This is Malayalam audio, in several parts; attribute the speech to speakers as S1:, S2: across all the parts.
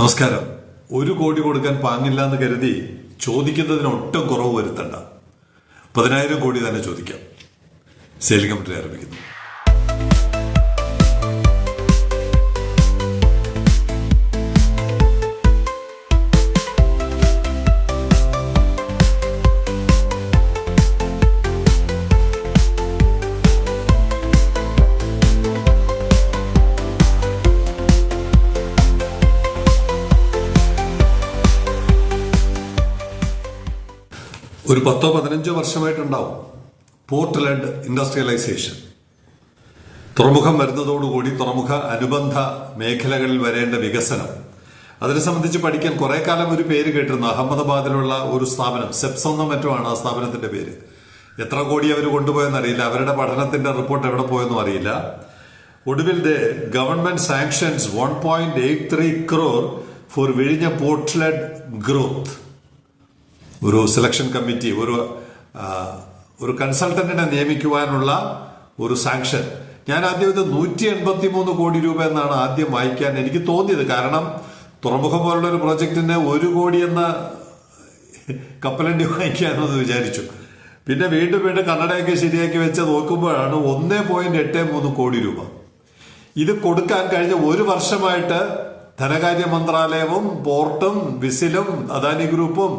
S1: നമസ്കാരം. ഒരു കോടി കൊടുക്കാൻ പാങ്ങില്ല എന്ന് കരുതി ചോദിക്കുന്നതിന് ഒട്ടും കുറവ് വരുത്തണ്ട. പതിനായിരം കോടി തന്നെ ചോദിക്കാം. സെയിലിംഗ് കമ്മിറ്റി ആരംഭിക്കുന്നു. ഒരു പത്തോ പതിനഞ്ചോ വർഷമായിട്ടുണ്ടാവും. Port land industrialisation. തുറമുഖം വരുന്നതോടുകൂടി തുറമുഖ അനുബന്ധ മേഖലകളിൽ വരേണ്ട വികസനം. അതിനെ സംബന്ധിച്ച് പഠിക്കാൻ കുറെ കാലം ഒരു പേര് കേട്ടിരുന്നു. അഹമ്മദാബാദിലുള്ള ഒരു സ്ഥാപനം. സെപ്സെന്നോ മറ്റോ ആണ് ആ സ്ഥാപനത്തിന്റെ പേര്. എത്ര കോടി അവർ കൊണ്ടുപോയെന്ന് അറിയില്ല. അവരുടെ പഠനത്തിന്റെ റിപ്പോർട്ട് എവിടെ പോയെന്നും അറിയില്ല. ഒടുവിൽ the government sanctions one point eight three crore for വിഴിഞ്ഞ port led growth. ഒരു സെലക്ഷൻ കമ്മിറ്റി ഒരു ഒരു കൺസൾട്ടന്റിനെ നിയമിക്കുവാനുള്ള ഒരു സാങ്ഷൻ ഞാൻ ആദ്യം ഇത് നൂറ്റി എൺപത്തി മൂന്ന് കോടി രൂപ എന്നാണ് ആദ്യം വായിക്കാൻ എനിക്ക് തോന്നിയത്. കാരണം തുറമുഖം പോലുള്ള ഒരു പ്രോജക്റ്റിന് ഒരു കോടി എന്ന കപ്പലണ്ടി വാങ്ങിക്കാമെന്ന് വിചാരിച്ചു. പിന്നെ വീണ്ടും വീണ്ടും കണ്ണടയൊക്കെ ശരിയാക്കി വെച്ച് നോക്കുമ്പോഴാണ് ഒന്നേ പോയിന്റ് എട്ട് മൂന്ന് കോടി രൂപ. ഇത് കൊടുക്കാൻ കഴിഞ്ഞ ഒരു വർഷമായിട്ട് ധനകാര്യ മന്ത്രാലയവും പോർട്ടും വിസിലും അദാനി ഗ്രൂപ്പും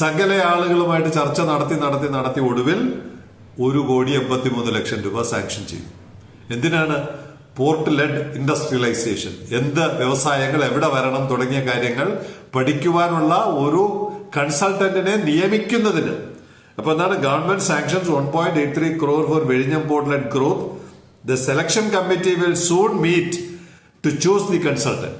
S1: സകല ആളുകളുമായിട്ട് ചർച്ച നടത്തി നടത്തി നടത്തി ഒടുവിൽ ഒരു കോടി എൺപത്തിമൂന്ന് ലക്ഷം രൂപ സാങ്ഷൻ ചെയ്തു. എന്തിനാണ് പോർട്ട് ലെഡ് ഇൻഡസ്ട്രിയലൈസേഷൻ എന്ത് വ്യവസായങ്ങൾ എവിടെ വരണം തുടങ്ങിയ കാര്യങ്ങൾ പഠിക്കുവാനുള്ള ഒരു കൺസൾട്ടന്റിനെ നിയമിക്കുന്നതിന്? അപ്പൊ എന്താണ് government sanctions one point eight three crore for വെഴിഞ്ഞം port led growth the selection committee will soon meet to choose the consultant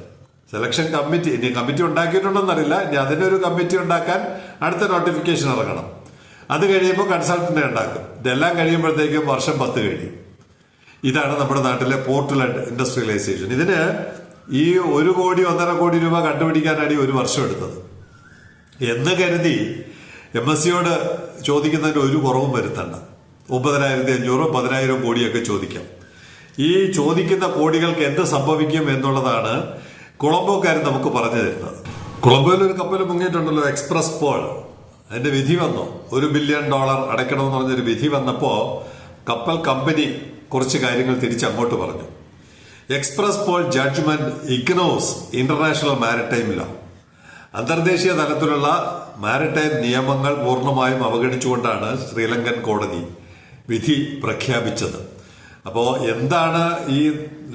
S1: selection committee ഇനി കമ്മിറ്റി ഉണ്ടാക്കിയിട്ടുണ്ടെന്നറിയില്ല. ഇനി അതിനൊരു കമ്മിറ്റി ഉണ്ടാക്കാൻ അടുത്ത നോട്ടിഫിക്കേഷൻ ഇറങ്ങണം. അത് കഴിയുമ്പോൾ കൺസൾട്ടന്റ് ഉണ്ടാക്കും. ഇതെല്ലാം കഴിയുമ്പോഴത്തേക്കും വർഷം പത്ത് കഴിയും ഇതാണ് നമ്മുടെ നാട്ടിലെ പോർട്ടൽ ഇൻഡസ്ട്രിയലൈസേഷൻ ഇതിന് ഈ ഒരു കോടി ഒന്നര കോടി രൂപ കണ്ടുപിടിക്കാനാണ് ഈ ഒരു വർഷം എടുത്തത്. എന്ന് കരുതി എം എസ് സിയോട് ചോദിക്കുന്നതിന് ഒരു കുറവും വരുത്തണ്ട. ഒമ്പതിനായിരത്തി അഞ്ഞൂറോ പതിനായിരം കോടിയൊക്കെ ചോദിക്കാം. ഈ ചോദിക്കുന്ന കോടികൾക്ക് എന്ത് സംഭവിക്കും എന്നുള്ളതാണ് കൊളംബോക്കാർ നമുക്ക് പറഞ്ഞു തരുന്നത്. കൊളംബോയിൽ ഒരു കപ്പൽ മുങ്ങിയിട്ടുണ്ടല്ലോ എക്സ്പ്രസ് പോൾ. അതിന്റെ വിധി വന്നു. ഒരു ബില്യൺ ഡോളർ അടയ്ക്കണമെന്ന് പറഞ്ഞൊരു വിധി വന്നപ്പോ കപ്പൽ കമ്പനി കുറച്ച് കാര്യങ്ങൾ തിരിച്ചങ്ങോട്ട് പറഞ്ഞു. Express Pearl judgement ignores international maritime law അന്തർദേശീയ തലത്തിലുള്ള മാരിടൈം നിയമങ്ങൾ പൂർണമായും അവഗണിച്ചുകൊണ്ടാണ് ശ്രീലങ്കൻ കോടതി വിധി പ്രഖ്യാപിച്ചത്. അപ്പോൾ എന്താണ് ഈ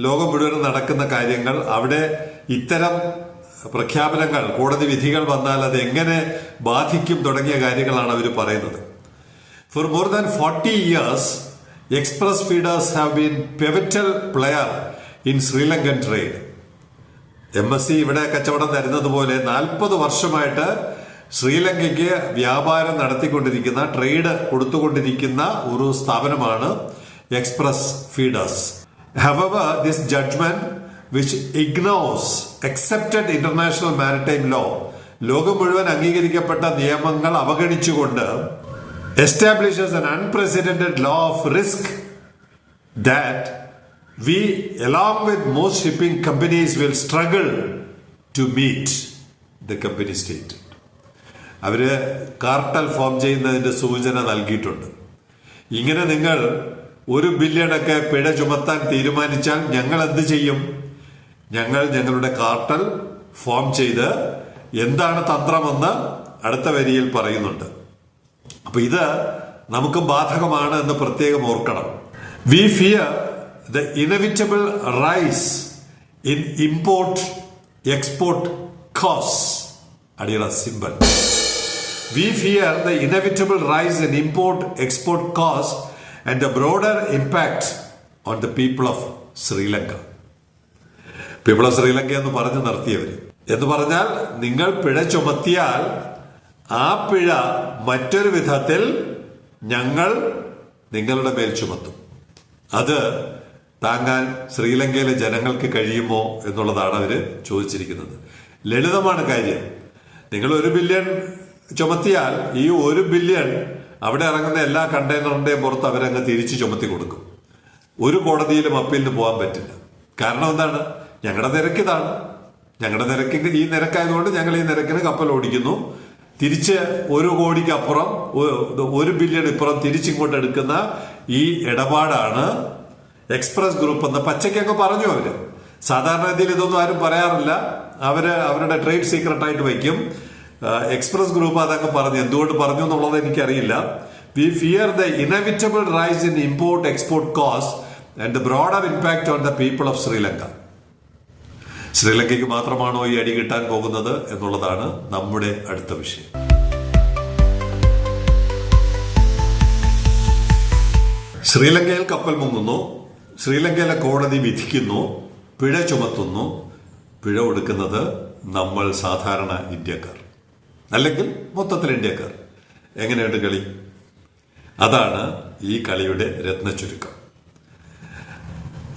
S1: ലോകം മുഴുവൻ നടക്കുന്ന കാര്യങ്ങൾ? അവിടെ ഇത്തരം പ്രഖ്യാപനങ്ങൾ കോടതി വിധികൾ വന്നാൽ അത് എങ്ങനെ ബാധിക്കും തുടങ്ങിയ കാര്യങ്ങളാണ് അവർ പറയുന്നത് more than 40 years, express feeders have been pivotal player in Sri Lankan trade. M S C ഇവിടെ കച്ചവടം തരുന്നത് പോലെ നാൽപ്പത് വർഷമായിട്ട് ശ്രീലങ്കയ്ക്ക് വ്യാപാരം നടത്തിക്കൊണ്ടിരിക്കുന്ന ട്രേഡ് കൊടുത്തുകൊണ്ടിരിക്കുന്ന ഒരു സ്ഥാപനമാണ് Express Feeders however this judgement which ignores accepted international maritime law ലോകം മുഴുവൻ അംഗീകരിക്കപ്പെട്ട നിയമങ്ങൾ അവഗണിച്ചുകൊണ്ട് establishes an unprecedented law of risk that we, along with most shipping companies, will struggle to meet the company state our cartel form ചെയ്യുന്നതിന്റെ സൂചന നൽകിയിട്ടുണ്ട്. ഇങ്ങനെ നിങ്ങൾ ഒരു ബില്യണൊക്കെ പിഴ ചുമത്താൻ തീരുമാനിച്ചാൽ ഞങ്ങൾ എന്ത് ചെയ്യും? ഞങ്ങൾ ഞങ്ങളുടെ കാർട്ടൽ ഫോം ചെയ്ത് എന്താണ് തന്ത്രമെന്ന് അടുത്ത വരിയിൽ പറയുന്നുണ്ട്. അപ്പൊ ഇത് നമുക്ക് ബാധകമാണ് എന്ന് പ്രത്യേകം ഓർക്കണം. We fear the inevitable rise in import export cost അടിയുള്ള symbol we fear the inevitable rise in import export cost and the broader impact on the people of Sri Lanka people of Sri Lanka എന്ന് പറഞ്ഞു നിർത്തിയവർ എന്ന് പറഞ്ഞാൽ നിങ്ങൾ പിഴ ചുമത്തിയാൽ ആ പിഴ മറ്റൊരു വിധത്തിൽ ഞങ്ങൾ നിങ്ങളുടെ മേൽ ചുമത്തും. അത് താങ്ങാൻ ശ്രീലങ്കയിലെ ജനങ്ങൾക്ക് കഴിയുമോ എന്നുള്ളതാണ് അവർ ചോദിച്ചിരിക്കുന്നത്. ലളിതമാണ് കാര്യം. നിങ്ങൾ ഒരു ബില്യൺ ചുമത്തിയാൽ ഈ ഒരു ബില്യൺ അവിടെ ഇറങ്ങുന്ന എല്ലാ കണ്ടെയ്നറിന്റെയും പുറത്ത് അവരങ്ങ് തിരിച്ചു ചുമത്തി കൊടുക്കും. ഒരു കോടതിയിലും അപ്പീലിന് പോകാൻ പറ്റില്ല. കാരണം എന്താണ്? ഞങ്ങളുടെ നിരക്ക് ഇതാണ് ഞങ്ങളുടെ നിരക്കിന്റെ ഈ നിരക്കായതുകൊണ്ട് ഞങ്ങൾ ഈ നിരക്കിന് കപ്പൽ ഓടിക്കുന്നു. തിരിച്ച് ഒരു കോടിക്ക് അപ്പുറം ഒരു ബില്യൺ ഇപ്പുറം തിരിച്ചിങ്ങോട്ട് എടുക്കുന്ന ഈ ഇടപാടാണ് എക്സ്പ്രസ് ഗ്രൂപ്പ് എന്ന് പച്ചയ്ക്കൊക്കെ പറഞ്ഞു അവർ. സാധാരണ രീതിയിൽ ഇതൊന്നും ആരും പറയാറില്ല. അവർ അവരുടെ ട്രേഡ് സീക്രട്ട് ആയിട്ട് വയ്ക്കും എക്സ്പ്രസ് ഗ്രൂപ്പ് അതൊക്കെ പറഞ്ഞു. എന്തുകൊണ്ട് പറഞ്ഞു എന്നുള്ളത് എനിക്കറിയില്ല. We fear the inevitable rise in import export cost and the broader impact on the people of Sri Lanka ശ്രീലങ്കയ്ക്ക് മാത്രമാണോ ഈ അടി കിട്ടാൻ പോകുന്നത് എന്നുള്ളതാണ് നമ്മുടെ അടുത്ത വിഷയം. ശ്രീലങ്കയിൽ കപ്പൽ മുങ്ങുന്നു. ശ്രീലങ്കയിലെ കോടതി വിധിക്കുന്നു. പിഴ ചുമത്തുന്നു. പിഴ കൊടുക്കുന്നത് നമ്മൾ സാധാരണ ഇന്ത്യക്കാർ. അല്ലെങ്കിൽ മൊത്തത്തിൽ ഇന്ത്യക്കാർ. എങ്ങനെയുണ്ട് കളി? അതാണ് ഈ കളിയുടെ രത്നചുരുക്കം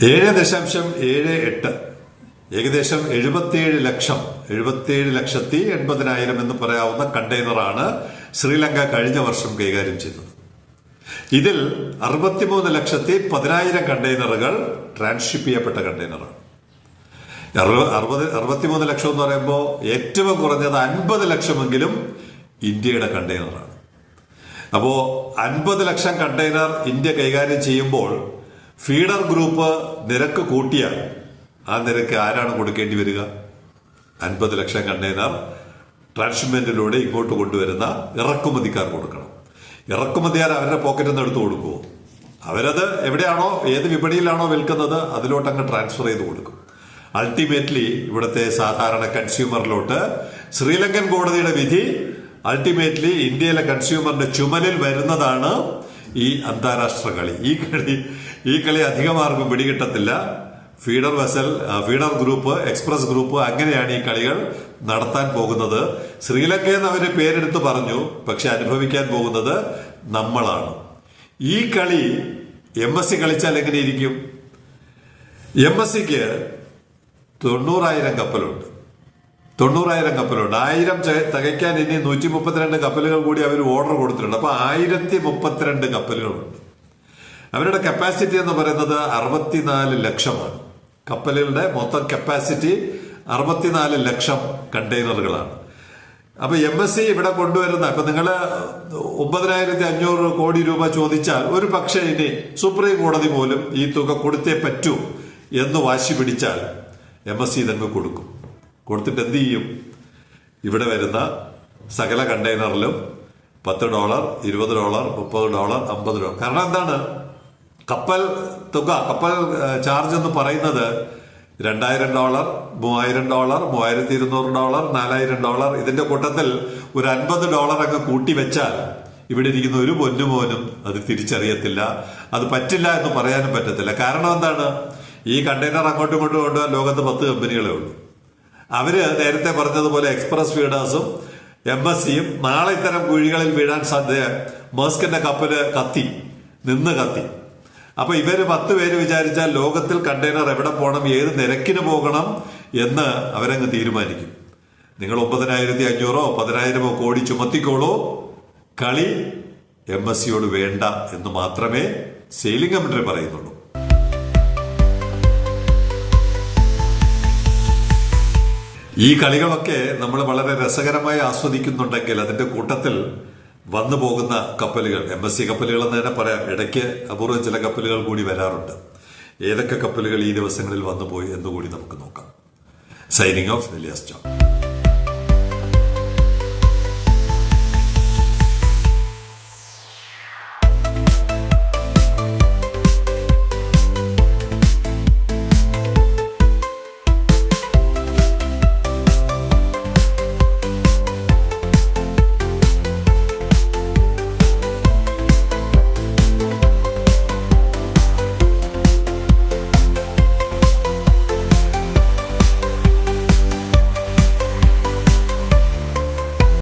S1: ഏഴ് ദശാംശം ഏഴ് എട്ട് ഏകദേശം എഴുപത്തിയേഴ് ലക്ഷം എഴുപത്തിയേഴ് ലക്ഷത്തി എൺപതിനായിരം എന്ന് പറയാവുന്ന കണ്ടെയ്നറാണ് ശ്രീലങ്ക കഴിഞ്ഞ വർഷം കൈകാര്യം ചെയ്തത്. ഇതിൽ അറുപത്തിമൂന്ന് ലക്ഷത്തി പതിനായിരം കണ്ടെയ്നറുകൾ ട്രാൻസ്ഷിപ്പ് ചെയ്യപ്പെട്ട കണ്ടെയ്നറാണ്. അറുപ- അറുപത് അറുപത്തിമൂന്ന് ലക്ഷം എന്ന് പറയുമ്പോൾ ഏറ്റവും കുറഞ്ഞത് അൻപത് ലക്ഷമെങ്കിലും ഇന്ത്യയുടെ കണ്ടെയ്നറാണ്. അപ്പോൾ അൻപത് ലക്ഷം കണ്ടെയ്നർ ഇന്ത്യ കൈകാര്യം ചെയ്യുമ്പോൾ ഫീഡർ ഗ്രൂപ്പ് നിരക്ക് കൂട്ടിയാൽ ആ നിരക്ക് ആരാണ് കൊടുക്കേണ്ടി വരിക? അൻപത് ലക്ഷം കണ്ടെയ്നർ ട്രാൻസ്മെന്റിലൂടെ ഇങ്ങോട്ട് കൊണ്ടുവരുന്ന ഇറക്കുമതിക്കാർ കൊടുക്കണം. ഇറക്കുമതിയാർ അവരുടെ പോക്കറ്റിൽ നിന്ന് എടുത്തു കൊടുക്കുമോ അവരത് എവിടെയാണോ ഏത് വിപണിയിലാണോ വിൽക്കുന്നത് അതിലോട്ട് അങ്ങ് ട്രാൻസ്ഫർ ചെയ്ത് കൊടുക്കും. അൾട്ടിമേറ്റ്ലി ഇവിടുത്തെ സാധാരണ കൺസ്യൂമറിലോട്ട് ശ്രീലങ്കൻ കോടതിയുടെ വിധി അൾട്ടിമേറ്റ്ലി ഇന്ത്യയിലെ കൺസ്യൂമറിന്റെ ചുമലിൽ വരുന്നതാണ് ഈ അന്താരാഷ്ട്ര കളി. ഈ കളി ഈ കളി അധികം ആർക്കും പിടികിട്ടത്തില്ല. Feeder vessel feeder group Express group അങ്ങനെയാണ് ഈ കളികൾ നടത്താൻ പോകുന്നത്. ശ്രീലങ്ക എന്ന് അവർ പേരെടുത്ത് പറഞ്ഞു പക്ഷെ അനുഭവിക്കാൻ പോകുന്നത് നമ്മളാണ്. ഈ കളി എം എസ് സി കളിച്ചാൽ എങ്ങനെയിരിക്കും? എം എസ് സിക്ക് തൊണ്ണൂറായിരം കപ്പലുണ്ട്. തൊണ്ണൂറായിരം കപ്പലുണ്ട്. ആയിരം തികയ്ക്കാൻ ഇനി നൂറ്റി മുപ്പത്തിരണ്ട് കപ്പലുകൾ കൂടി അവർ ഓർഡർ കൊടുത്തിട്ടുണ്ട്. അപ്പൊ ആയിരത്തി മുപ്പത്തിരണ്ട് കപ്പലുകളുണ്ട്. അവരുടെ കപ്പാസിറ്റി എന്ന് പറയുന്നത് അറുപത്തിനാല് ലക്ഷമാണ്. കപ്പലുകളുടെ മൊത്തം കപ്പാസിറ്റി അറുപത്തിനാല് ലക്ഷം കണ്ടെയ്നറുകളാണ്. അപ്പൊ എം എസ് സി ഇവിടെ കൊണ്ടുവരുന്ന അപ്പൊ നിങ്ങൾ ഒമ്പതിനായിരത്തി അഞ്ഞൂറ് കോടി രൂപ ചോദിച്ചാൽ ഒരു പക്ഷേ ഇനി സുപ്രീം കോടതി പോലും ഈ തുക കൊടുത്തേ പറ്റൂ എന്ന് വാശി പിടിച്ചാൽ എം എസ് സി തന്നെ കൊടുക്കും. കൊടുത്തിട്ട് എന്ത് ചെയ്യും? ഇവിടെ വരുന്ന സകല കണ്ടെയ്നറിലും പത്ത് ഡോളർ ഇരുപത് ഡോളർ മുപ്പത് ഡോളർ അമ്പത് ഡോളർ. കാരണം എന്താണ്? കപ്പൽ തുക കപ്പൽ ചാർജ് എന്ന് പറയുന്നത് രണ്ടായിരം ഡോളർ മൂവായിരം ഡോളർ മൂവായിരത്തി ഇരുന്നൂറ് ഡോളർ നാലായിരം ഡോളർ. ഇതിന്റെ കൂട്ടത്തിൽ ഒരു അൻപത് ഡോളർ അങ്ങ് കൂട്ടി വെച്ചാൽ ഇവിടെ ഇരിക്കുന്ന ഒരു പൊന്നുമോനും അത് തിരിച്ചറിയത്തില്ല. അത് പറ്റില്ല എന്ന് പറയാനും പറ്റത്തില്ല. കാരണം എന്താണ്? ഈ കണ്ടെയ്നർ അങ്ങോട്ടും ഇങ്ങോട്ടും കൊണ്ടുപോകാൻ ലോകത്ത് പത്ത് കമ്പനികളേ ഉള്ളൂ. അവർ നേരത്തെ പറഞ്ഞതുപോലെ എക്സ്പ്രസ് ഫീഡേഴ്സും എം എസ് സിയും നാളെ ഇത്തരം കുഴികളിൽ വീഴാൻ സാധ്യത മേസ്കിന്റെ കപ്പൽ കത്തി നിന്ന് കത്തി. അപ്പൊ ഇവർ പത്ത് പേര് വിചാരിച്ചാൽ ലോകത്തിൽ കണ്ടെയ്നർ എവിടെ പോകണം ഏത് നിരക്കിന് പോകണം എന്ന് അവരങ്ങ് തീരുമാനിക്കും. നിങ്ങൾ ഒമ്പതിനായിരത്തി അഞ്ഞൂറോ പതിനായിരമോ കോടി ചുമത്തിക്കോളൂ. കളി എം എസ് സിയോട് വേണ്ട എന്ന് മാത്രമേ സെയിലിംഗ് കമ്മിറ്ററി പറയുന്നുള്ളൂ. ഈ കളികളൊക്കെ നമ്മൾ വളരെ രസകരമായി ആസ്വദിക്കുന്നുണ്ടെങ്കിൽ അതിന്റെ കൂട്ടത്തിൽ വന്നു പോകുന്ന കപ്പലുകൾ എം എസ് സി കപ്പലുകൾ എന്ന് തന്നെ പറയാം. ഇടയ്ക്ക് അപൂർവം ചില കപ്പലുകൾ കൂടി വരാറുണ്ട്. ഏതൊക്കെ കപ്പലുകൾ ഈ ദിവസങ്ങളിൽ വന്നുപോയി എന്നുകൂടി നമുക്ക് നോക്കാം. Signing off Elias John